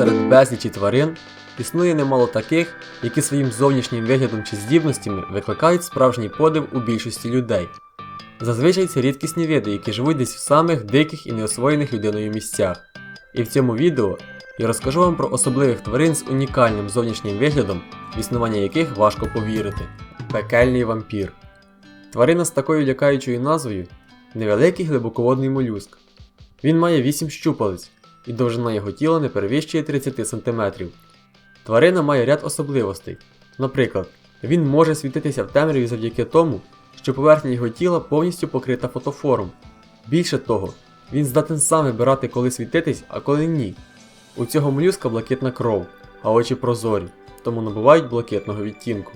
серед безлічі тварин існує немало таких, які своїм зовнішнім виглядом чи здібностями викликають справжній подив у більшості людей. Зазвичай це рідкісні види, які живуть десь в самих диких і неосвоєних людиною місцях. І в цьому відео я розкажу вам про особливих тварин з унікальним зовнішнім виглядом, в існування яких важко повірити. Пекельний вампір. Тварина з такою лякаючою назвою невеликий глибоководний молюск. Він має 8 щупалець, і довжина його тіла не перевищує 30 см. Тварина має ряд особливостей. Наприклад, він може світитися в темряві завдяки тому, що поверхня його тіла повністю покрита фотофором. Більше того, він здатен сам вибирати, коли світитись, а коли ні. У цього молюска блакитна кров, а очі прозорі, тому набувають блакитного відтінку.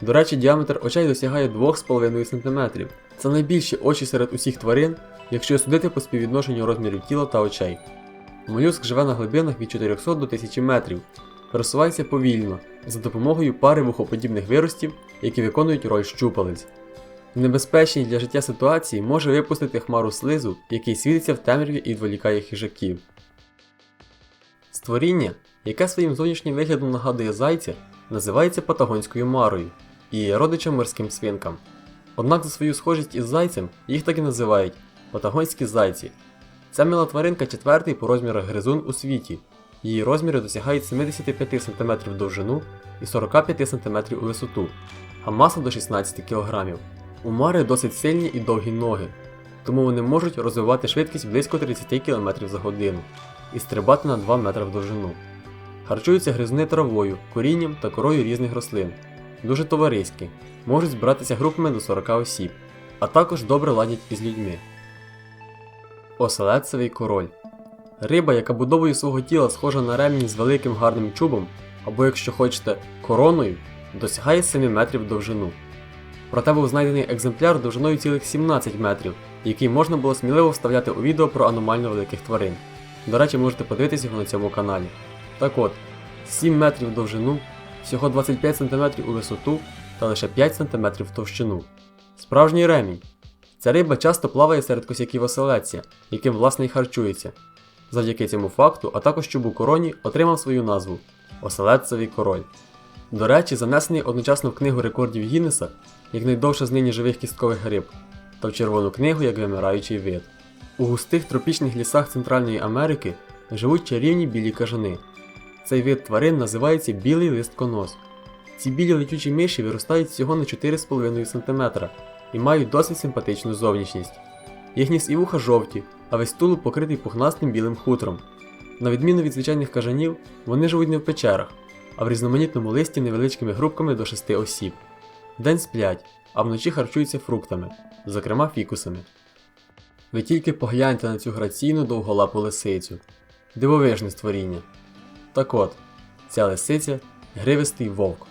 До речі, діаметр очей досягає 2,5 см. Це найбільші очі серед усіх тварин, якщо судити по співвідношенню розмірів тіла та очей. Молюск живе на глибинах від 400 до 1000 метрів, пересувається повільно, за допомогою пари вухоподібних виростів, які виконують роль щупалець. В небезпечній для життя ситуації може випустити хмару слизу, який світиться в темряві і відволікає хижаків. Створіння, яке своїм зовнішнім виглядом нагадує зайця, називається патагонською марою і є родичем морським свинкам. Однак за свою схожість із зайцем їх так і називають патагонські зайці. Ця мила тваринка четвертий по розмірах гризун у світі. Її розміри досягають 75 см в довжину і 45 см у висоту, а маса до 16 кг. У мари досить сильні і довгі ноги, тому вони можуть розвивати швидкість близько 30 км за годину і стрибати на 2 метри в довжину. Харчуються гризуни травою, корінням та корою різних рослин. Дуже товариські, можуть збиратися групами до 40 осіб, а також добре ладять із людьми. Оселедцевий король. Риба, яка будовою свого тіла схожа на ремінь з великим гарним чубом, або, якщо хочете, короною, досягає 7 метрів довжину. Проте був знайдений екземпляр довжиною цілих 17 метрів, який можна було сміливо вставляти у відео про аномально великих тварин. До речі, можете подивитися його на цьому каналі. Так от, 7 метрів довжину, всього 25 см у висоту та лише 5 см в товщину. Справжній ремінь. Ця риба часто плаває серед косяків оселедця, яким власне й харчується. Завдяки цьому факту, а також чубу короні отримав свою назву Оселедцевий король. До речі, занесений одночасно в книгу рекордів Гіннеса як найдовша з нині живих кісткових риб, та в Червону книгу як вимираючий вид. У густих тропічних лісах Центральної Америки живуть чарівні білі кажани. Цей вид тварин називається білий листконос. Ці білі летючі миші виростають всього на 4,5 см і мають досить симпатичну зовнішність. Їх ніс і вуха жовті, а весь тулуб покритий пухнастим білим хутром. На відміну від звичайних кажанів, вони живуть не в печерах, а в різноманітному листі невеличкими групками до 6 осіб. Вдень сплять, а вночі харчуються фруктами, зокрема фікусами. Ви тільки погляньте на цю граційну довголапу лисицю. Дивовижне створіння. Так от, ця лисиця гривистий вовк.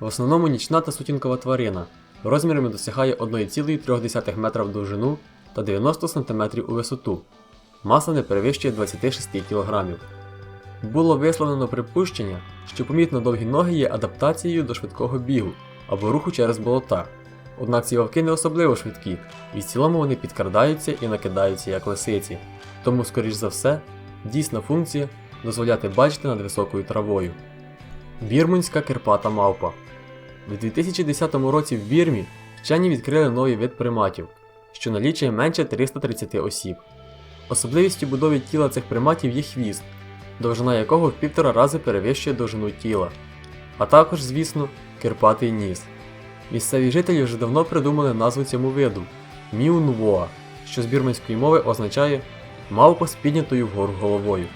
В основному нічна та сутінкова тварина, розмірами досягає 1,3 метра в довжину та 90 см у висоту. Маса не перевищує 26 кг. Було висловлено припущення, що помітно довгі ноги є адаптацією до швидкого бігу або руху через болота. Однак ці вовки не особливо швидкі, і в цілому вони підкрадаються і накидаються як лисиці. Тому, скоріш за все, дійсна функція дозволяти бачити над високою травою. Бірмунська кирпата мавпа. У 2010 році в Бірмі вчені відкрили новий вид приматів, що налічує менше 330 осіб. Особливістю будови тіла цих приматів є хвіст, довжина якого в півтора рази перевищує довжину тіла, а також, звісно, кирпатий ніс. Місцеві жителі вже давно придумали назву цьому виду Міунвоа, що з бірменської мови означає мавпа з піднятою вгору головою.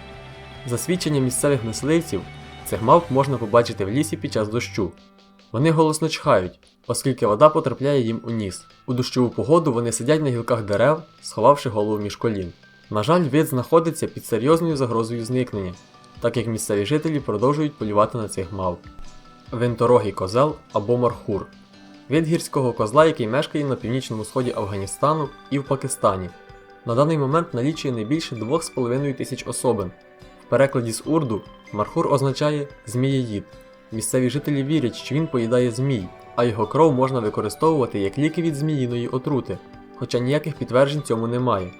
За свідченням місцевих мисливців, цих мавп можна побачити в лісі під час дощу. Вони голосно чхають, оскільки вода потрапляє їм у ніс. У дощову погоду вони сидять на гілках дерев, сховавши голову між колін. На жаль, вид знаходиться під серйозною загрозою зникнення, так як місцеві жителі продовжують полювати на цих мавп. Винторогий козел або мархур вид гірського козла, який мешкає на північному сході Афганістану і в Пакистані. На даний момент налічує не більше 2,5 тисяч особин. В перекладі з урду мархур означає змієїд. Місцеві жителі вірять, що він поїдає змій, а його кров можна використовувати як ліки від зміїної отрути, хоча ніяких підтверджень цьому немає.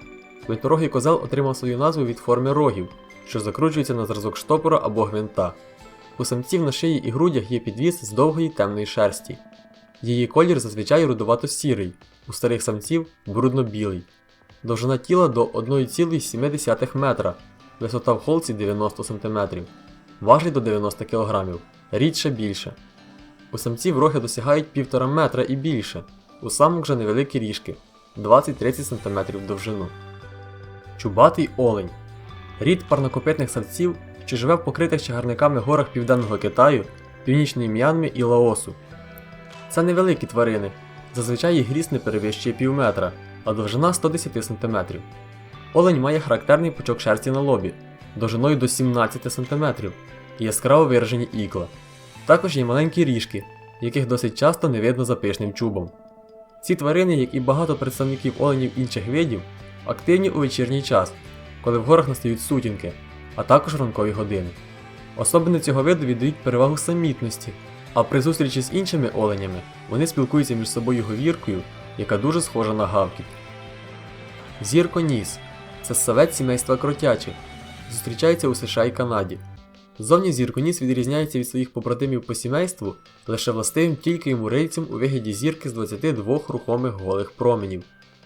Винторогий козел отримав свою назву від форми рогів, що закручується на зразок штопора або гвинта. У самців на шиї і грудях є підвіс з довгої темної шерсті. Її колір зазвичай рудувато-сірий, у старих самців брудно-білий. Довжина тіла до 1,7 метра, висота в холці 90 см, важить до 90 кг, рідше більше. У самців роги досягають 1,5 метра і більше, у самок же невеликі ріжки 20-30 см в довжину. Чубатий олень рід парнокопитних самців, що живе в покритих чагарниками горах Південного Китаю, Північної М'янми і Лаосу. Це невеликі тварини, зазвичай їх ріст не перевищує пів метра, а довжина 110 см. Олень має характерний пучок шерсті на лобі, довжиною до 17 см і яскраво виражені ікла. Також є маленькі ріжки, яких досить часто не видно за пишним чубом. Ці тварини, як і багато представників оленів інших видів, активні у вечірній час, коли в горах настають сутінки, а також ранкові години. Особини цього виду віддають перевагу самітності, а при зустрічі з іншими оленями вони спілкуються між собою говіркою, яка дуже схожа на гавкіт. Зірконіс це ссавець сімейства кротячих, зустрічається у США і Канаді. Зовні зірконіс відрізняється від своїх побратимів по сімейству лише властивим тільки йому рильцем у вигляді зірки з 22 рухомих голих променів.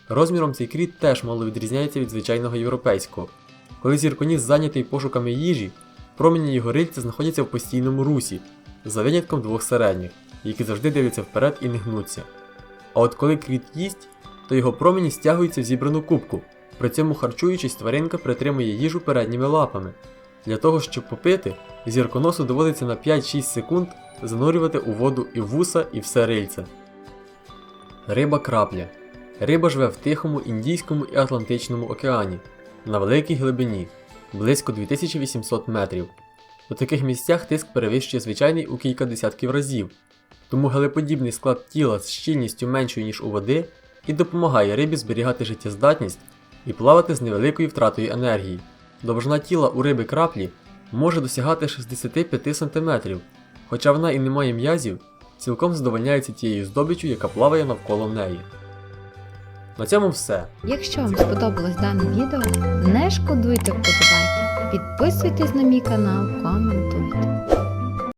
Розміром цей кріт теж мало відрізняється від звичайного європейського. Коли зірконіс зайнятий пошуками їжі, промені його рильця знаходяться в постійному русі, за винятком двох середніх, які завжди дивляться вперед і не гнуться. А от коли кріт їсть, то його промені стягуються в зібрану кубку, при цьому харчуючись, тваринка притримує їжу передніми лапами. Для того, щоб попити, зірконосу доводиться на 5-6 секунд занурювати у воду і вуса, і все рильце. Риба крапля. Риба живе в Тихому, Індійському і Атлантичному океані на великій глибині близько 2800 метрів. У таких місцях тиск перевищує звичайний у кілька десятків разів, тому гелеподібний склад тіла з щільністю меншою, ніж у води, і допомагає рибі зберігати життєздатність і плавати з невеликою втратою енергії. Довжина тіла у риби краплі може досягати 65 см, хоча вона і не має м'язів, цілком задовольняється тією здобиччю, яка плаває навколо неї. На цьому все. Якщо вам сподобалось дане відео, не шкодуйте вподобайки, підписуйтесь на мій канал, коментуйте.